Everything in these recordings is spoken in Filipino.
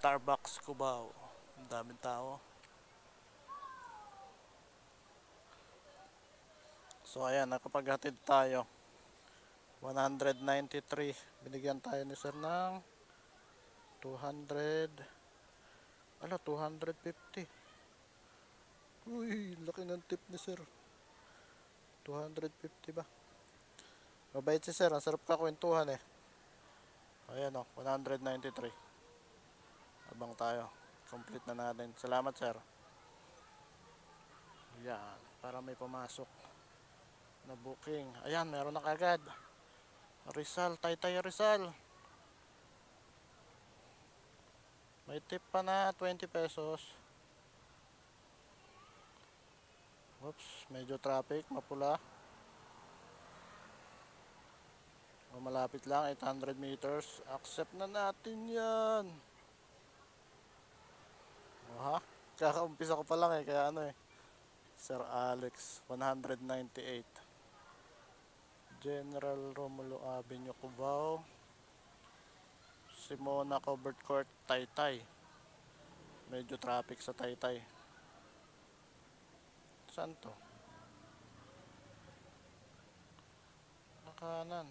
Starbucks Cubao. Ang daming tao. So ayan, nakapaghatid tayo. 193. Binigyan tayo ni sir ng 200. Ano, 250. Uy, laki ng tip ni sir. 250 ba? Mabait si sir, ang sarap kakwentuhan eh. Ayan o, 193. Abang tayo. Complete na natin. Salamat sir. Yan, para may pumasok na booking. Ayan, meron na kagad. Rizal, Taytay Rizal. May tip pa na 20 pesos. Oops, medyo traffic, mapula. O, malapit lang, 800 meters. Accept na natin yan. Ha? Kakaumpisa ko pa lang eh, kaya ano eh. Sir Alex, 198. General Romulo Avenue, Cubao. Simona Covered Court, Taytay. Medyo traffic sa Taytay. Saan to? Nakanan.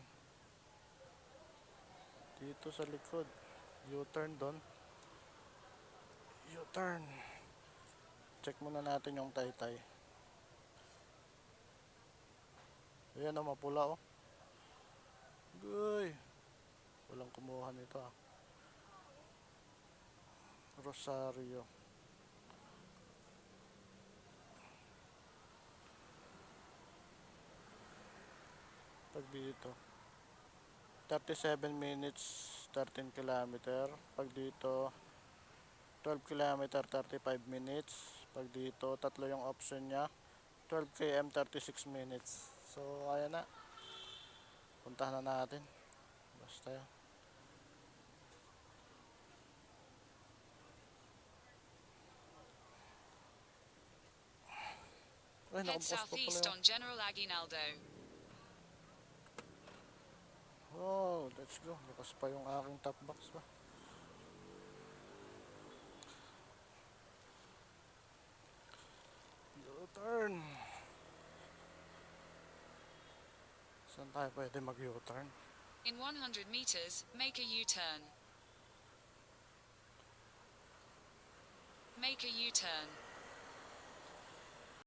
Dito sa likod. U-turn doon. U-turn. Check muna natin yung Taytay. Ayan o, mapula o. Guy. Walang kumuha nito ah. Rosario. Pag dito. 37 minutes, 13 kilometer. Pag dito, 12 kilometer, 35 minutes. Pag dito, tatlo yung option niya. 12 km, 36 minutes. So, ayan na. Puntahan na natin. Basta yun. Ay, Head southeast on General Aguinaldo. Oh, let's go. Bukas pa yung aking top box ba? U-turn. Saan tayo pwede mag-U-turn? In 100 meters, make a U-turn. Make a U-turn.